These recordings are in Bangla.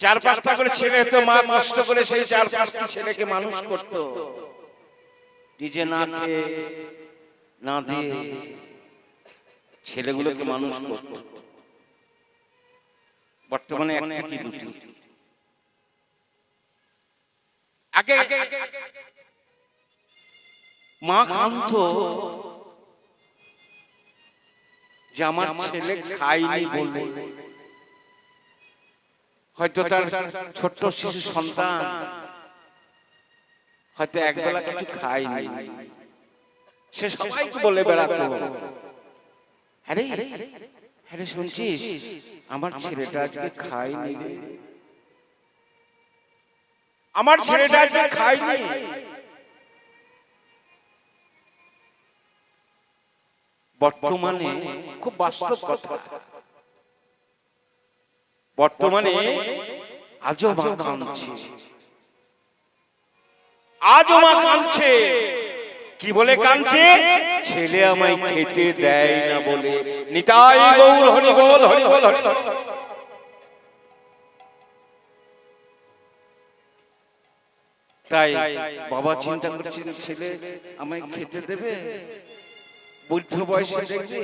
চার পাঁচটা করে ছেলে তো মা কষ্ট করে সেই চার পাঁচটা ছেলেকে মানুষ করত। নিজে না খেয়ে না দিয়ে ছেলেগুলোকে মানুষ করত। বর্তমানে একটা কি দুটি। আগে মা কান্ত যে আমার ছেলে খায়নি বলে। হয়তো তার ছোট্ট শিশু সন্তান, হয়তো একবেলা কিছু খায়নি। সে সবাইকে বলে বেড়াতো, আরে আরে শুনছিস, আমার ছেলেটা আজকে খায়নি রে। আমার ছেলেটা আজকে খায়নি। বর্তমানে খুব বাস্তব কথা। বর্তমানে আজও মা কাঁদছে। আজও মা কাঁদছে। কি বলে কাঁদছে? ছেলে আমায় খেতে দেয় না বলে। নিতাই গৌর হরি বল হরি বল হরি। তাই বাবা চিন্তা করছে যে ছেলে আমায় খেতে দেবে? বৃদ্ধ বয়সে দেখবে?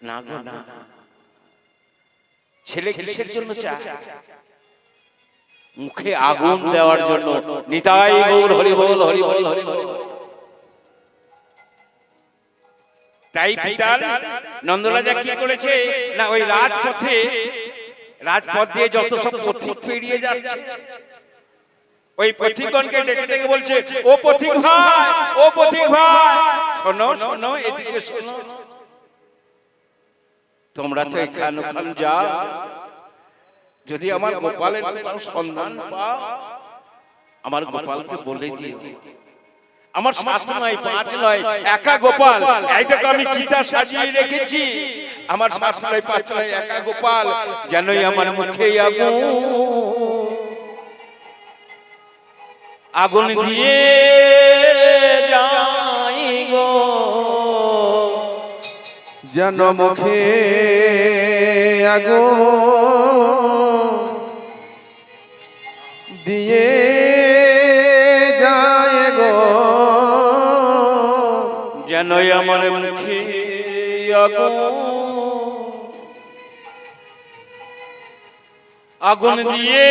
না গো না। ছেলে কিসের জন্য চায়? মুখে আগুন দেওয়ার জন্য। নিতাই গৌর হরি বল হরি বল হরি বল। তাই পিতার নন্দরাজা কি করেছে না ওই রাজপথে রাজপথ দিয়ে যত সব পথিক পেরিয়ে যাচ্ছে। ওই পথিকগণকে ডেকে ডেকে বলছে ও পথিক ভাই ও পথিক ভাই শোনো শোনো এদিকে শোনো। তোমরা তো এখান ওখান যাও। যদি আমার গোপালের কোথাও সন্ধান পাও আমার গোপালকে বলে দিও। আমার সাত নয় পাঁচ নয় একা গোপাল। এই দেখো আমি চিতা সাজিয়ে রেখেছি। আমার সাত নয় পাঁচ নয় একা গোপাল। যেনই আমার মুখে আগুন। আগুন। দিয়ে যাই যেন মুখে আগো দিয়ে যায় গো। যেনই আমার মুখে আগুন আগুন দিয়ে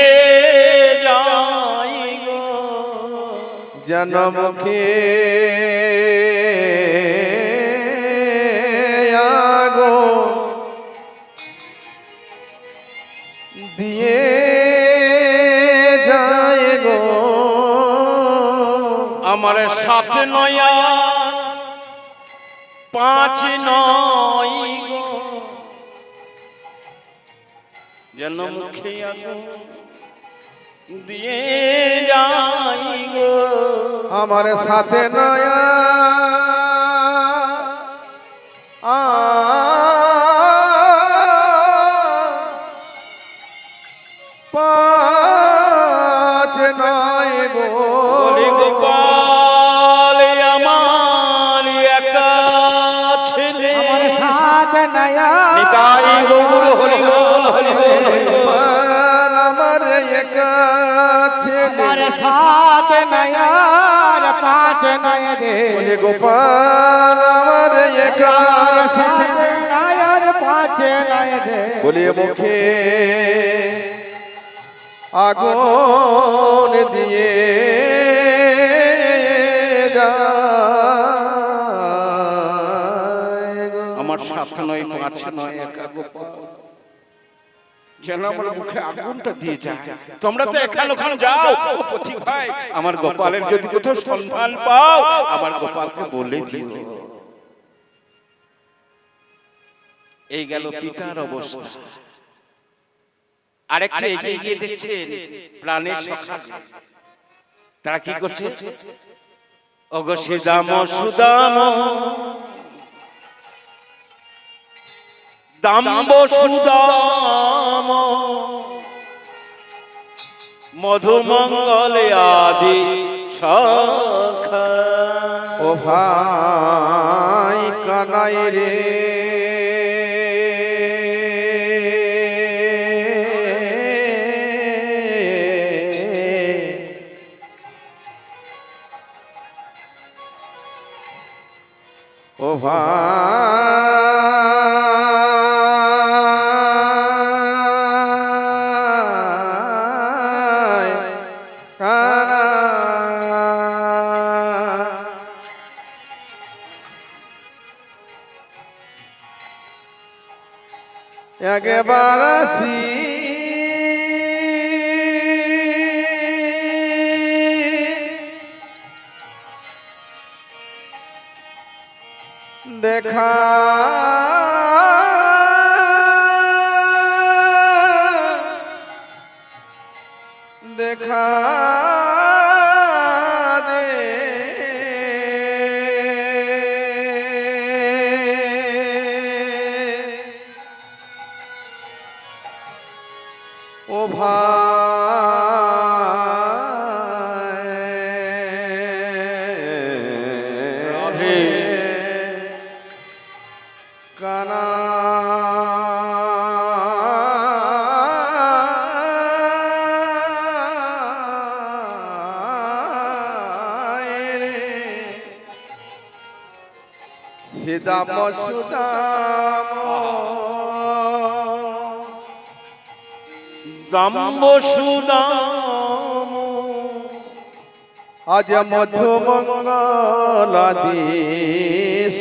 যাই গো। যেন মুখে আগো দিয়ে যায় গো। আমার সাত নয়া পাঁচ নয় গো। যেন মুখে দিয়ে যাই গো। আমার সাথে নয়া ছেলে আমার সাথ নয়া পাঁচ নয় রে বলে গোপাল আমার একা আমার সাথ ছেলে নয়ার পাঁচ নয় রে বলে মুখে আগুন দিয়ে আমার সাত নয় পাঁচ নয় একা গোপাল যেন আমার মুখে আগুনটা দিয়ে যায়। তোমরা তো এখান ওখান যাও। পথিক ভাই আমার গোপালের যদি কোথাও সন্ধান পাও আমার গোপালকে বলে দিও। এই গেল পিতার অবস্থা। আরেকটা এগিয়ে গিয়ে দেখছেন প্রাণের সখা। তারা কি করছে? ওগো সুদাম। দাম্ব সুদাম। মধুমঙ্গলে আদি সখা ও ভাই কানাই রে। ও ভাই একবার আসি কানা। সিদাম সুদাম দাম্ব সুদাম আজ মধুমঙ্গলাদি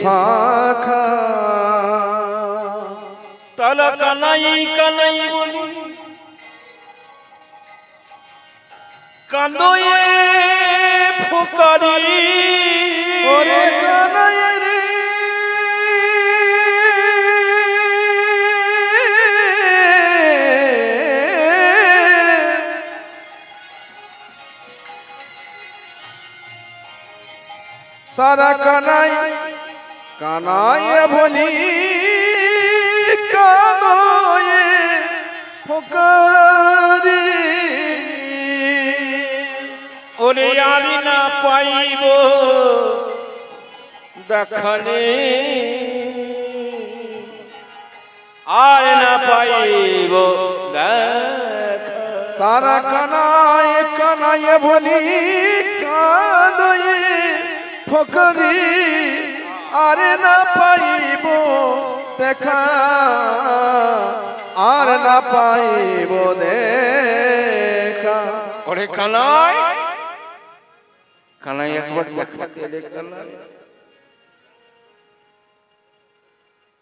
শাখা। তালা কানাই কানাই বলি। কান্দয়ে ফুকারি। তারা কানাই কানাই কানয়ে ফকারি। ওরে আমি না পাইব দেখানে। আর না পাইব। দেখা তারা কানায় কানায় বলি কাঁদয়ে ফকরি। আরে না পাইব। দেখা আর না পাইব দেখা। ওরে কানাই। কানাই একবার দেখা। দে কানাই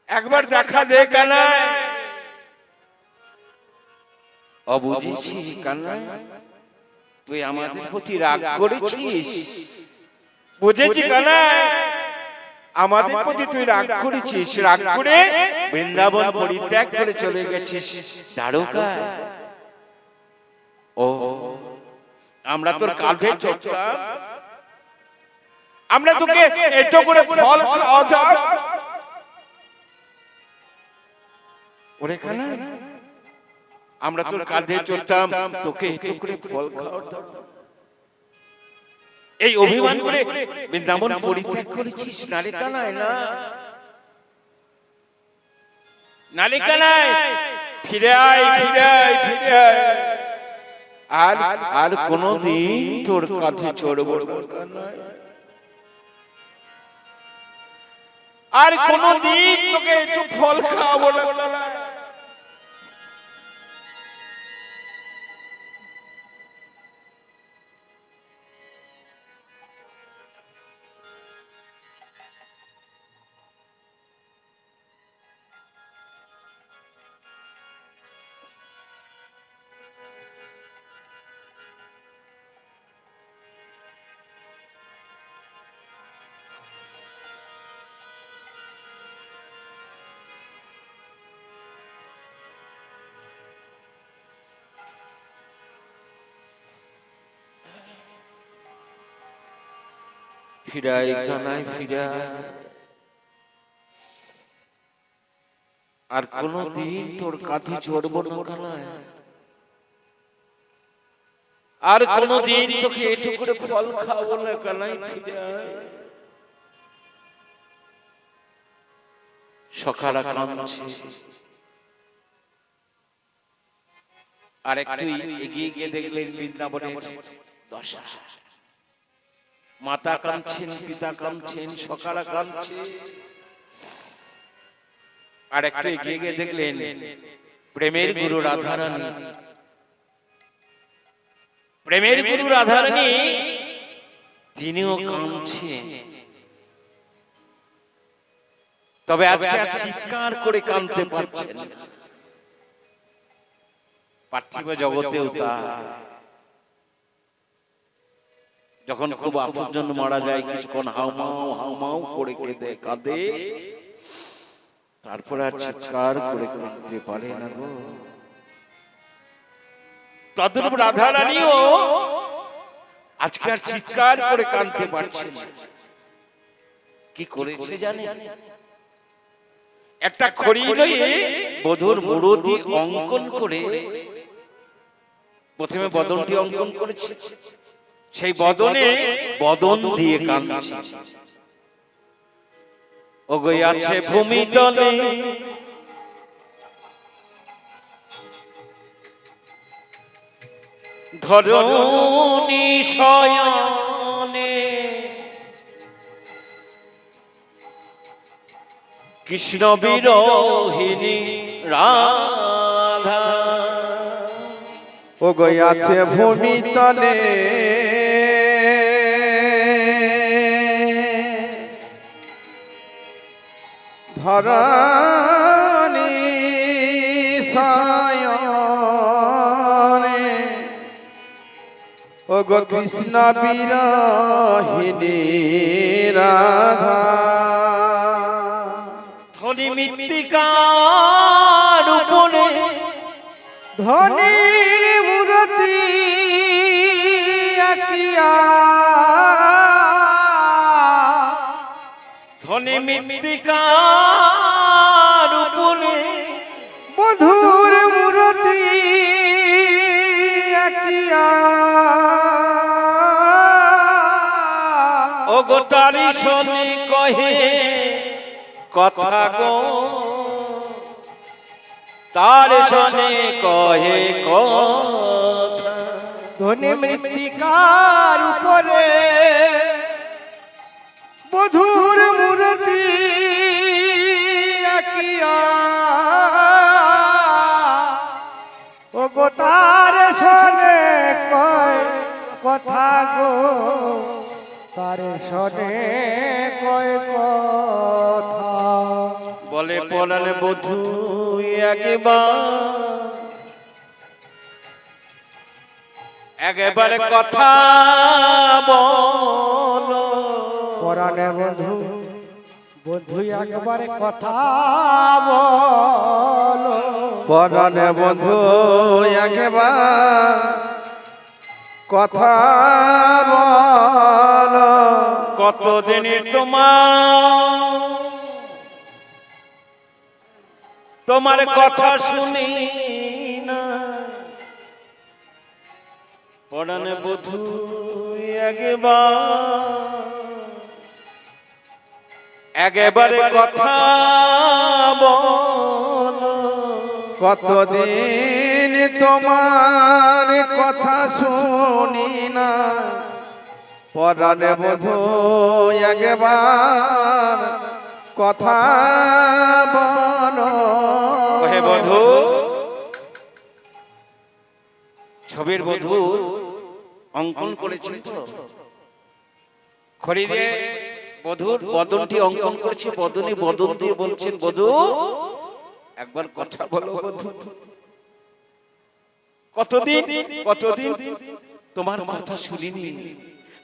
একবার দেখা দে কানাই। অবুঝেছি কানাই। তুই আমাদের প্রতি রাগ করেছিস? বুঝেছি কানাই। আমাদের প্রতি তুই রাগ করেছিস রাগ করে বৃন্দাবন পরিত্যাগ করে চলে গেছিস দ্বারকা ও আমরা তোর কাঁধে চড়তাম আমরা তোকে এটো করে ফল খাওয়াতাম। ওরে কানা আমরা তোর কাঁধে চড়তাম তোকে এটো করে ফল খাওয়াতাম। এই অভিমান করে বৃন্দাবন পরিত্যাগ করেছিস নারে কানায় না? নারে কানায় ফিরে আয় ফিরে আয় ফিরে আয়। আর আর কোনদিন তোর কাঁধে চড়বো আর কোনদিন তোকে একটু ফল খাওয়াবো না। ফিরাই কানাই ফিরাই আর কোনদিন তোর কাঁধে চড়বো না কানাই আর কোনদিন তোকে এটু করে ফল খাব না কানাই ফিরাই সকাল কাঁদছে আর একটু এগিয়ে গিয়ে দেখলেন বৃন্দাবনের দশা। মাতা কাঁদছেন পিতা কাঁদছেন সকালা কাঁদছে। আর একটু এগিয়ে গিয়ে দেখলেন প্রেমের গুরু রাধারানী। প্রেমের গুরু রাধারানী তিনিও কাঁদছেন। তবে আজকে আর চিৎকার করে কাঁদতে পারছেন। পার্থিব জগতেও তা যখন খুব আপন মারা যায় কিছুক্ষণ হাউমাউ হাউমাউ করে কেঁদে কাঁদে তারপরে আর চিৎকার করে কাঁদতে পারে না গো। তদ্রূপ রাধা রানীও আজকে আর চিৎকার করে কাঁদতে পারছে। না। কি করেছে জানে? একটা খড়ি লইয়ে বধুর মূরতি অঙ্কন করে প্রথমে বদনটি অঙ্কন করেছে। সেই বদনে বদন দিয়ে কাঁদছে। ওগই আছে ভূমি তলে। ধরণী শয়নে। কৃষ্ণ বিরোহিনী রাধা। ও গয়াছে ভূমি তলে। ধরণী সায়নে। ও গো কৃষ্ণ বিরহিনী রাধা। ধনী মৃত্তিকার উপরে ধনির মূরতি আকিয়া। ধনী মৃত্তিকার ও গো তারি শনি কহে কথা গো। তার শনি কহে কথা ধনী মৃত্তিকার উপরে মধুর মূরতি আকিয়া ও গো শোনে কয় কথা গো। তার শোনে কয় কথা। বলে পলাল বধু একবার। একেবারে কথা বলো। পরাণে বন্ধু বন্ধু একবারে কথা বলো। পরাণে বন্ধু একবার কথা বল। কতদিনে তোমার? তোমার কথা শুনি না। পড়ানে বধু একবার। একেবারে কথা বলো। কতদিন তোমার কথা শুনি না। পরাণে বধু একবার কথা হে বধু ছবির বধু অঙ্কন করেছে খরিদে বধুর বদনটি অঙ্কন করেছে বদনী বদন দিয়ে বলছেন বধু একবার কথা বলো বধু। কতদিন? কতদিন? তোমার কথা শুনিনি।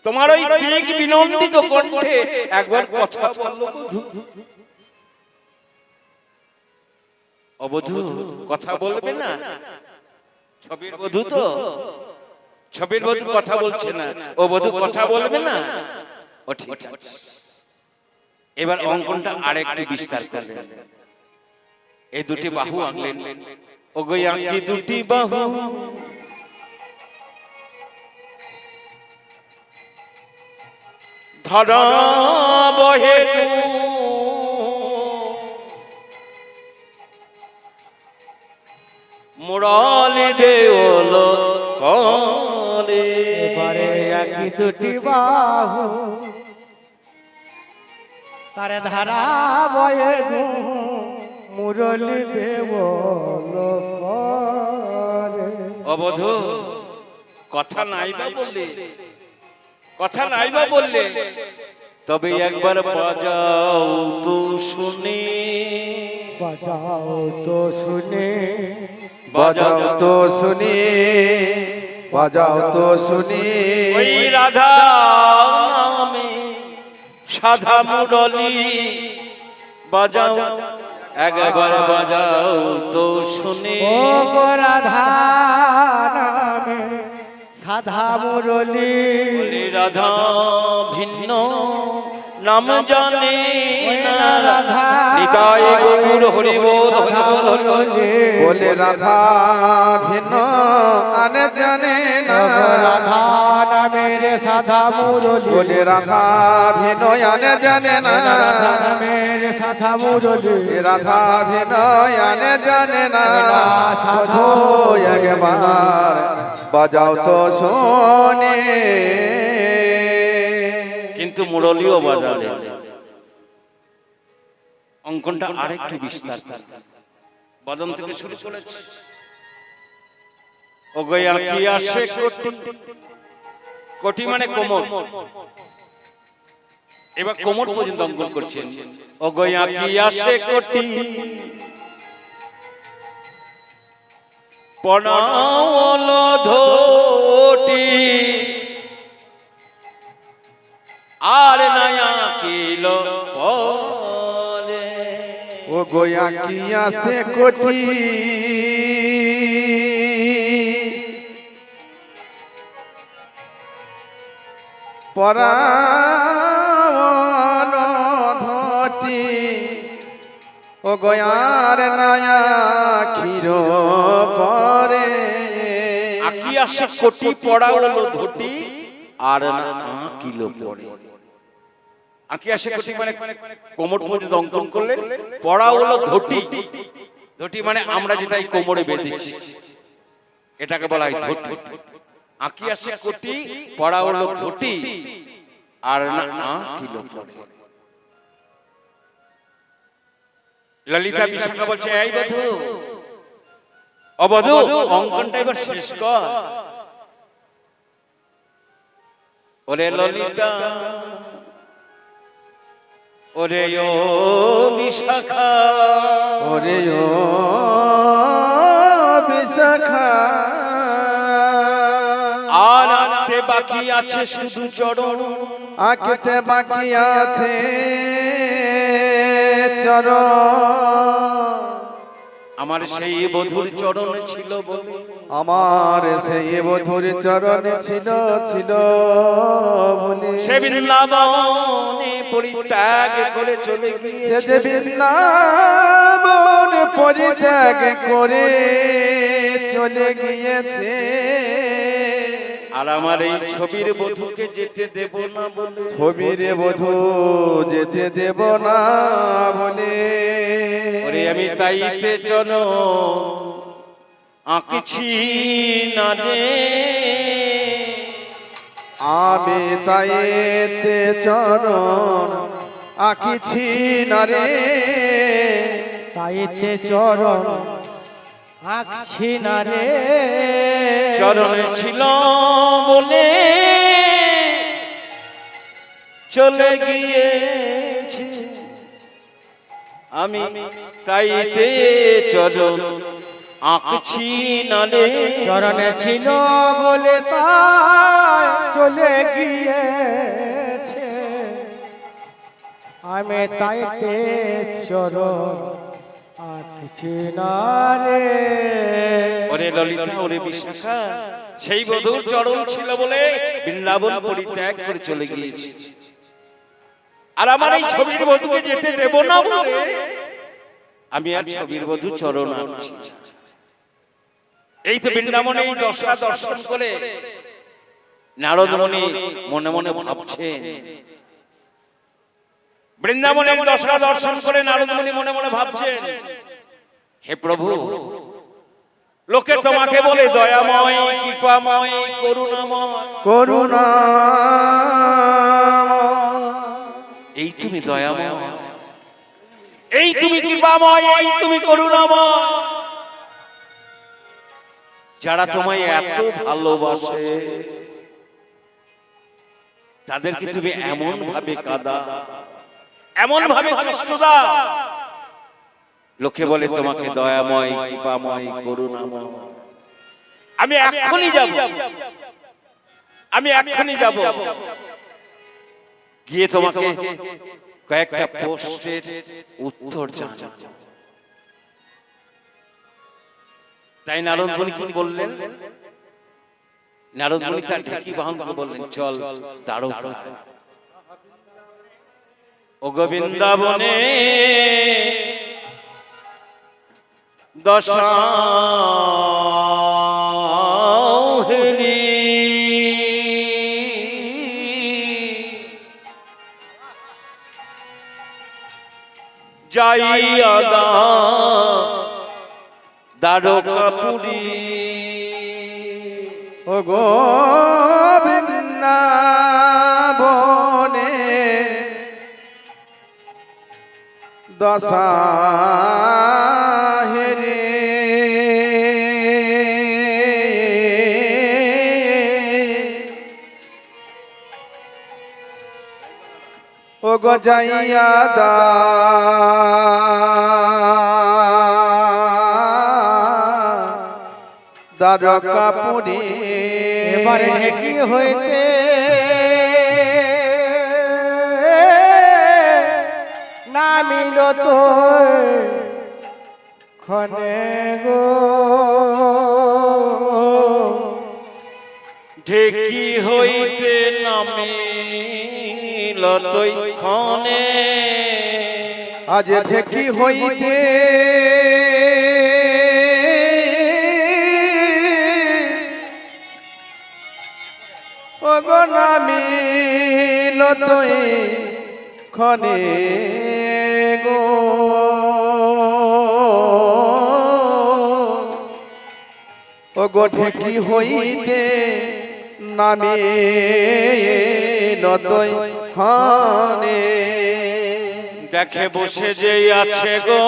তোমার ওই বেগ বিনন্দিত কণ্ঠে একবার কথা বলো অবধু কথা বলবে না? ছবির বধু তো? ছবির বধু কথা বলছে না। ও বধু কথা বলবে না? ও ঠিক আছে। এবার অঙ্কনটা আরেকটু বিস্তার করলেন। এই দুটি বাহু আঁকলেন ও গো আঁকি দুটি বাহু। ধরা বহে। মুরালি দেওল কলে এবারে একই দুটি বাহু। তারে ধারা বয়ে মুরলি করে। অবধ কথা নাই বা বললে কথা নাই বা বললে। তবে একবার বাজাও তো শুনি। বাজাও তো শুনে। বাজাও তো শুনি। বাজাও তো শুনি। ওই রাধা নামে সাধা মুরলি বাজাও। একবার বাজাও তো শুনি। ও গো রাধা নামে সাধা মুরলি রাধা ভিন্ন। নাম জানে রাধা। নিতাই গৌর হরি বল হরি বল হরি বল বলে রাধা ভিন্ন আনে জানে না। রাধা নামের সাধা মুরলি। বলে রাধা ভিন্ন আনে জানে না। রাধা নামের সাধা মুরলি। রাধা ভিন্ন আনে জানে না। সাধু একবার বাজাও তো শোনে। কিন্তু মুরলিও বাজারে অঙ্কনটা আরেকটু বিস্তার বদন থেকে শুরু করেছে ও গয়া কি আসে? কোটি কোটি মানে কোমর। এবার কোমর পর্যন্ত অঙ্কন করছেন। ও গয়া কি আসে? কোটি পনাওল ধোটি আর নয়া কিল পরে ও গোয়া কি আসে কোটি পরাণ ধটি ও গয়ার নায়া ক্ষীর পরে। আকি আসে কোটি পড়া ধটি আর না কিলো পড়ে আকি আসে কোটি মানে কোমর পর্যন্ত অঙ্কন করলে পড়া হলো ধটি ধটি মানে আমরা যেটা এই কোমরে বেঁধেছি। এটাকে বলা হয় ধটি আকি আসে কোটি পড়া হলো ধটি আর না না ললিতা বিশাখা বলছে এই বধু অবধু অঙ্কনটা এবার শেষ কর। ওরে ললিতা ওরে ও বিশাখা। ওরে ও বিশাখা। আর আনতে বাকি আছে শুধু চরণ। আঁকতে বাকি আছে চরণ। আমার সেই বধুর চরণ ছিল বলে আমার সেই বধুর চরণ ছিল ছিল বলে। সে বৃন্দাবনে পরিত্যাগ করে চলে গিয়েছে যে বৃন্দাবন পরিত্যাগ করে চলে গিয়েছে। আর আমার এই ছবির বধুকে যেতে দেব না বলে। ছবির বধু যেতে দেব না বলে। আমি তাইতে জন আঁকছি না রে। আমি তাইতে চরণ আঁকিছি না রে। তাইতে চরণ আঁকছি না রে। চরণে ছিল বলে চলে গিয়েছে। আমি তাইতে চরণ আঁকছি না রে চরণে ছিল বলে তাই চলে গিয়েছে। আমি তাইতে চরণ আঁকছি না রে ওরে ললিতা ওরে বিশাখা সেই বধুর চরণ ছিল বলে বৃন্দাবন পরিত্যাগ করে চলে গিয়েছে। আর আমার এই ছবির বধুকে যেতে দেব না বলে আমি আর ছবির বধু চরণ আনছি এই তো বৃন্দাবনে এই দর্শন করে নারদ মুনি মনে মনে ভাবছেন। বৃন্দাবনের দশা দর্শন করে নারদ মুনি মনে মনে ভাবছেন হে প্রভু লোকে তোমাকে বলে দয়াময় কৃপাময় করুণাময়। করুণা এই তুমি দয়াময়। এই তুমি কৃপাময় এই তুমি করুণাময়। যারা তোমায় এত ভালোবাসে তাদেরকে তুমি এমন ভাবে কাদা এমন ভাবে কষ্ট দাও। লোকে বলে তোমাকে দয়াময় কৃপাময় করুণাময়। আমি এখনই যাব। আমি এখনই যাব। গিয়ে তোমাকে কয়েকটা প্রশ্নের উত্তর জানা তাই নারদ মুনি কি বললেন? নারদ মুনি তার ঢেকি বাহন করে বললেন, চল, দাঁড়ো ও গোবিন্দাবনে দশা যাইয়া দা দ্বারকাপুরী। ও গো বৃন্দাবনে দশা হেরে ও গো যাইয়া দা দ্বারকাপুরী। এবারে ঢেকি হইতে। নামিল তো খনে গো। ঢেকি হইতে নামিল তৈ ক্ষণে আজ ঢেকি হইতে। অগনামিল লতই খনে গো। ও গোঠে কি হইতে নামে নতই খনে দেখে বসে যে আছে গো।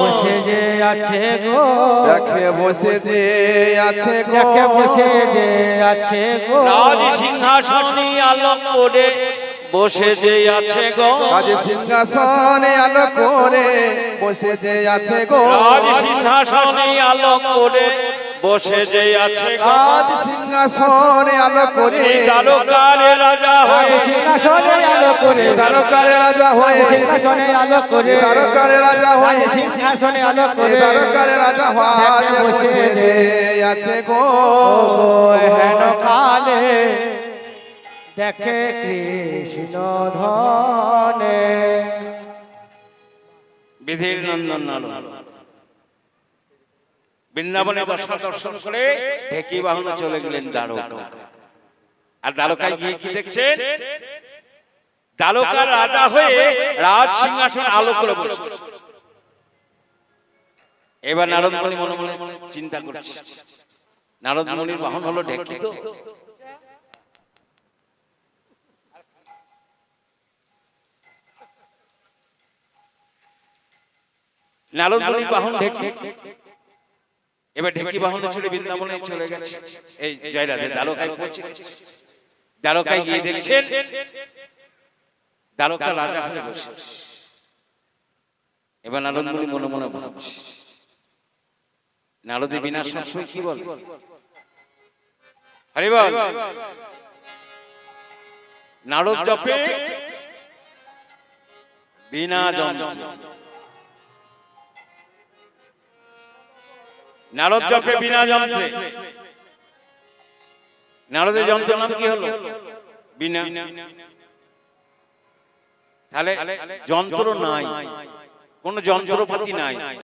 বসে যে আছে গো। দেখে বসে যে আছে গো। দেখে বসে যে আছে গো। রাজ সিংহাসনী আলোক করে বসে যে আছে গো। রাজ সিংহাসনে আলো করে বসে যে আছে গো। রাজ সিংহাসনী আলোক করে বসে যে আছে রাজ সিংহাসনে আলো করে দ্বারকারে রাজা হয়ে সিংহাসনে আলো করে দ্বারকারে রাজা হয়ে সিংহাসনে আলো করে দ্বারকারে রাজা হয়ে সিংহাসনে আলো করে দ্বারকারে রাজা হয়ে বসে যে আছে গো। হেন কালে দেখে কৃষ্ণ ধনে। বিধির নন্দন নারদ। বৃন্দাবনে দর্শন দর্শন করে ঢেকি বাহনে চলে গেলেন দ্বারকা। আর দ্বারকায় গিয়ে কি দেখছেন? দ্বারকার রাজা হয়ে রাজ সিংহাসন আলো করে বসে এবার নারদ মুনি মনে মনে চিন্তা করছে। নারদ মুনির বাহন হলো ঢেকি। তো নারদ মুনির বাহন ঢেকি। এবার ঢেকি বাহনে চড়ে বৃন্দাবনে চলে গেছে? এই জয়রাধে দ্বারকায় পৌঁছে গেছে। দ্বারকায় গিয়ে দেখছেন দ্বারকা রাজা হয়ে বসে এবার নারদ মুনি মনে ভাবছে নারদে বিনা সবসময় কি বলে? হরি বল নারদ জপে বিনা যন্ত্র নারদ জপে বিনা যন্ত্রে। নারদের যন্ত্র নাম কি হলো? বিনা। তাহলে যন্ত্র নাই। কোন যন্ত্রপাতি নাই।